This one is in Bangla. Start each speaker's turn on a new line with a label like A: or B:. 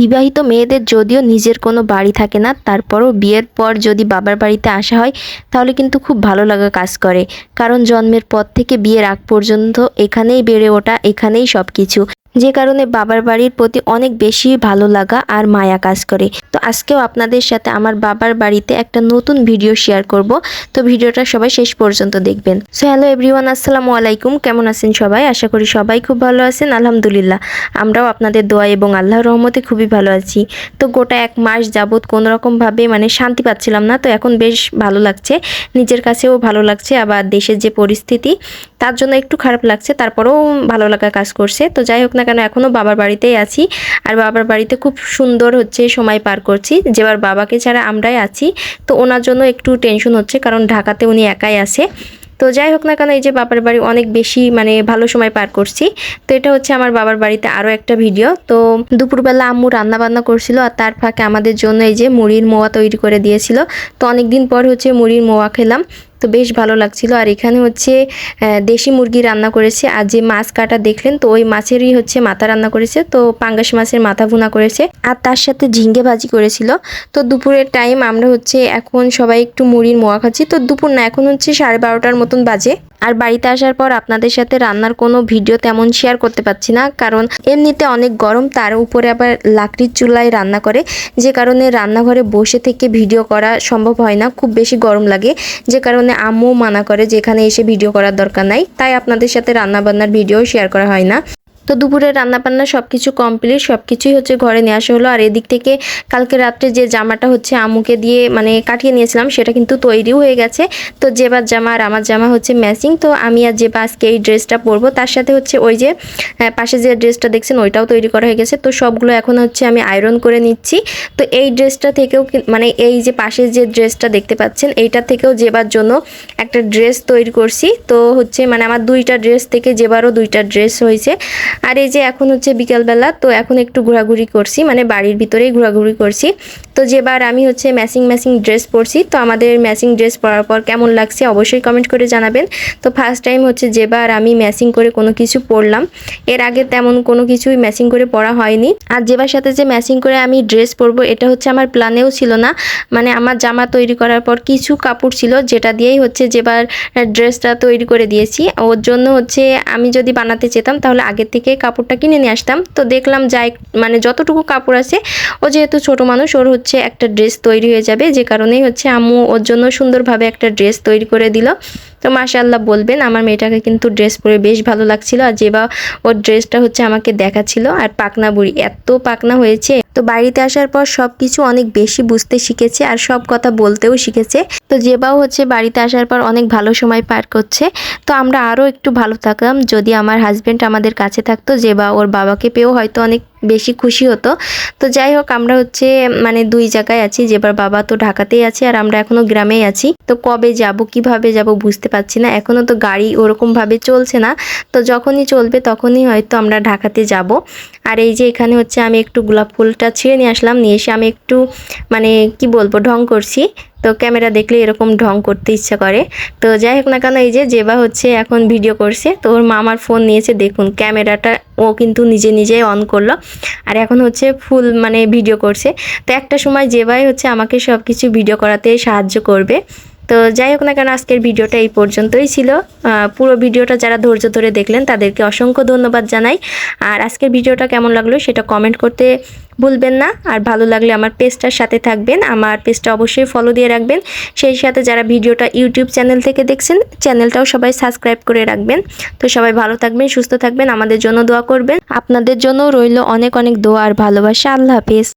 A: বিবাহিত মেয়েদের যদিও নিজের কোনো বাড়ি থাকে না, তারপরও বিয়ের পর যদি বাবার বাড়িতে আসা হয়, তাহলে কিন্তু খুব ভালো লাগা কাজ করে। কারণ জন্মের পর থেকে বিয়ের আগ পর্যন্ত এখানেই বেড়ে ওঠা, এখানেই সব কিছু যে কারণে বাবার বাড়ির প্রতি অনেক বেশি ভালো লাগা আর মায়া কাজ করে। তো আজকেও আপনাদের সাথে আমার বাবার বাড়িতে একটা নতুন ভিডিও শেয়ার করব। তো ভিডিওটা সবাই শেষ পর্যন্ত দেখবেন। সো হ্যালো এভরিওয়ান আসসালামু আলাইকুম। কেমন আছেন সবাই? আশা করি সবাই খুব ভালো আছেন। আলহামদুলিল্লাহ, আমরাও আপনাদের দোয়া এবং আল্লাহর রহমতে খুবই ভালো আছি। তো গোটা এক মাস যাবৎ কোনো রকমভাবে মানে শান্তি পাচ্ছিলাম না। তো এখন বেশ ভালো লাগছে। নিজের কাছেও ভালো লাগছে। আবার দেশের যে পরিস্থিতি তার জন্য একটু খারাপ লাগছে, তারপরেও ভালো লাগা কাজ করছে। তো যাই হোক না কেন এখনও বাবার বাড়িতেই আছি। আর বাবার বাড়িতে খুব সুন্দর হচ্ছে সময় পার করছি। যেবার বাবাকে ছাড়া আমরাই আছি, তো ওনার জন্য একটু টেনশন হচ্ছে, কারণ ঢাকাতে উনি একাই আছে। তো যাই হোক না কেন, এই যে বাবার বাড়ি অনেক বেশি মানে ভালো সময় পার করছি। তো এটা হচ্ছে আমার বাবার বাড়িতে আরও একটা ভিডিও। তো দুপুরবেলা আম্মু রান্না বান্না করছিল আর তার ফাঁকে আমাদের জন্য এই যে মুড়ির মোয়া তৈরি করে দিয়েছিল। তো অনেক দিন পর হচ্ছে মুড়ির মোয়া খেলাম। তো বেশ ভালো লাগছিল। আর এখানে হচ্ছে দেশি মুরগি রান্না করেছে। আর যে মাছ কাটা দেখলেন, তো ওই মাছেরই হচ্ছে মাথা রান্না করেছে। তো পাঙ্গাস মাছের মাথা ভুনা করেছে। আর তার সাথে ঝিঙ্গে ভাজি করেছিল। তো দুপুরের টাইম আমরা হচ্ছে এখন সবাই একটু মুড়ির মোয়া খাচ্ছি। তো দুপুর না, এখন হচ্ছে সাড়ে বারোটার মতন বাজে। আর বাড়িতে আসার পর আপনাদের সাথে রান্নার কোনো ভিডিও তেমন শেয়ার করতে পারছি না, কারণ এমনিতে অনেক গরম, তার উপরে আবার লাকড়ির চুলায় রান্না করে। যে কারণে রান্নাঘরে বসে থেকে ভিডিও করা সম্ভব হয় না, খুব বেশি গরম লাগে। যে কারণে আম্মু মানা করে যেখানে এসে ভিডিও করার দরকার নাই, তাই আপনাদের সাথে রান্না বান্নার ভিডিও শেয়ার করা হয় না। তো দুপুরে রান্নাবান্না সব কিছু কমপ্লিট সব কিছুই হচ্ছে ঘরে নিয়ে আসা হলো। আর এদিক থেকে কালকে রাত্রে যে জামাটা হচ্ছে আমুকে দিয়ে মানে কাটিয়ে নিয়েছিলাম, সেটা কিন্তু তৈরিও হয়ে গেছে। তো জেবার জামা আর আমার জামা হচ্ছে ম্যাচিং তো আমি আর যে আজকে এই ড্রেসটা পরবো, তার সাথে হচ্ছে ওই যে পাশে যে ড্রেসটা দেখছেন, ওইটাও তৈরি করা হয়ে গেছে। তো সবগুলো এখন হচ্ছে আমি আয়রন করে নিচ্ছি। তো এই ড্রেসটা থেকেও মানে এই যে পাশে যে ড্রেসটা দেখতে পাচ্ছেন, এইটা থেকেও জেবার জন্য একটা ড্রেস তৈরি করছি। তো হচ্ছে মানে আমার দুইটা ড্রেস থেকে জেবারও দুইটা ড্রেস হয়েছে। আর এই যে এখন হচ্ছে বিকালবেলা, তো এখন একটু ঘোরাঘুরি করছি মানে বাড়ির ভিতরেই ঘোরাঘুরি করছি। তো যেবার আমি হচ্ছে ম্যাচিং ম্যাচিং ড্রেস পরছি, তো আমাদের ম্যাচিং ড্রেস পরার পর কেমন লাগছে অবশ্যই কমেন্ট করে জানাবেন। তো ফার্স্ট টাইম হচ্ছে যেবার আমি ম্যাচিং করে কোনো কিছু পরলাম, এর আগে তেমন কোনো কিছুই ম্যাচিং করে পরা হয়নি। আর যেবার সাথে যে ম্যাচিং করে আমি ড্রেস পরবো, এটা হচ্ছে আমার প্ল্যানেও ছিল না। মানে আমার জামা তৈরি করার পর কিছু কাপড় ছিল, যেটা দিয়েই হচ্ছে যেবার ড্রেসটা তৈরি করে দিয়েছি। ওর জন্য হচ্ছে আমি যদি বানাতে চেতাম তাহলে আগের থেকে কাপড়টা কিনে নিয়ে আসতাম। তো দেখলাম যাই মানে যতটুকু কাপড় আছে, ও যেহেতু ছোট মানুষ, ওর হচ্ছে একটা ড্রেস তৈরি হয়ে যাবে, যে কারণেই হচ্ছে আম্মু ওর জন্য সুন্দরভাবে একটা ড্রেস তৈরি করে দিল। তো মাশাআল্লাহ বলবেন, আমার মেয়েটাকে কিন্তু ড্রেস পরে বেশ ভালো লাগছিল আর যে বা ওর ড্রেসটা হচ্ছে আমাকে দেখাচ্ছিল আর পাকনা বুড়ি, এত পাকনা হয়েছে। তো বাড়িতে আসার পর সব কিছু অনেক বেশি বুঝতে শিখেছে আর সব কথা বলতেও শিখেছে। তো জেবাও হচ্ছে বাড়িতে আসার পর অনেক ভালো সময় পার করছে। তো আমরা আরও একটু ভালো থাকলাম যদি আমার হাজব্যান্ড আমাদের কাছে থাকতো জেবা ওর বাবাকে পেয়েও হয়তো অনেক বেশি খুশি হতো। তো যাই হোক, আমরা হচ্ছে মানে দুই জায়গায় আছি যেবার বাবা তো ঢাকাতেই আছে আর আমরা এখনও গ্রামেই আছি। তো কবে যাব, কীভাবে যাব বুঝতে পারছি না। এখনও তো গাড়ি ওরকমভাবে চলছে না। তো যখনই চলবে তখনই হয়তো আমরা ঢাকাতে যাব। আর এই যে এখানে হচ্ছে আমি একটু গোলাপ ফুলটা ছিঁড়ে নিয়ে আসলাম। নিয়ে এসে আমি একটু মানে কি বলব, ঢং করছি। তো ক্যামেরা দেখলে এরকম ঢং করতে ইচ্ছা করে। তো যাই হোক না কেন, এই যে জেবা হচ্ছে এখন ভিডিও করছে। তো ওর মামার ফোন নিয়েছে, দেখুন ক্যামেরাটা ও কিন্তু নিজে নিজে অন করল। আর এখন হচ্ছে ফুল মানে ভিডিও করছে। তো একটা সময় জেবাই হচ্ছে আমাকে সব কিছু ভিডিও করাতে সাহায্য করবে। তো যাই হোক না কেন, আজকের ভিডিওটা এই পর্যন্তই ছিল। পুরো ভিডিওটা যারা ধৈর্য ধরে দেখলেন, তাদেরকে অসংখ্য ধন্যবাদ জানাই। আর আজকের ভিডিওটা কেমন লাগল সেটা কমেন্ট করতে ভুলবেন না। আর ভালো লাগলে আমার পেজটার সাথে থাকবেন। আমার পেজটা অবশ্যই ফলো দিয়ে রাখবেন। সেই সাথে যারা ভিডিওটা ইউটিউব চ্যানেল থেকে দেখছেন চ্যানেলটাও সবাই সাবস্ক্রাইব করে রাখবেন। তো সবাই ভালো থাকবেন, সুস্থ থাকবেন, আমাদের জন্য দোয়া করবেন। আপনাদের জন্য রইল অনেক অনেক দোয়া আর ভালোবাসা। আল্লাহ হাফেজ।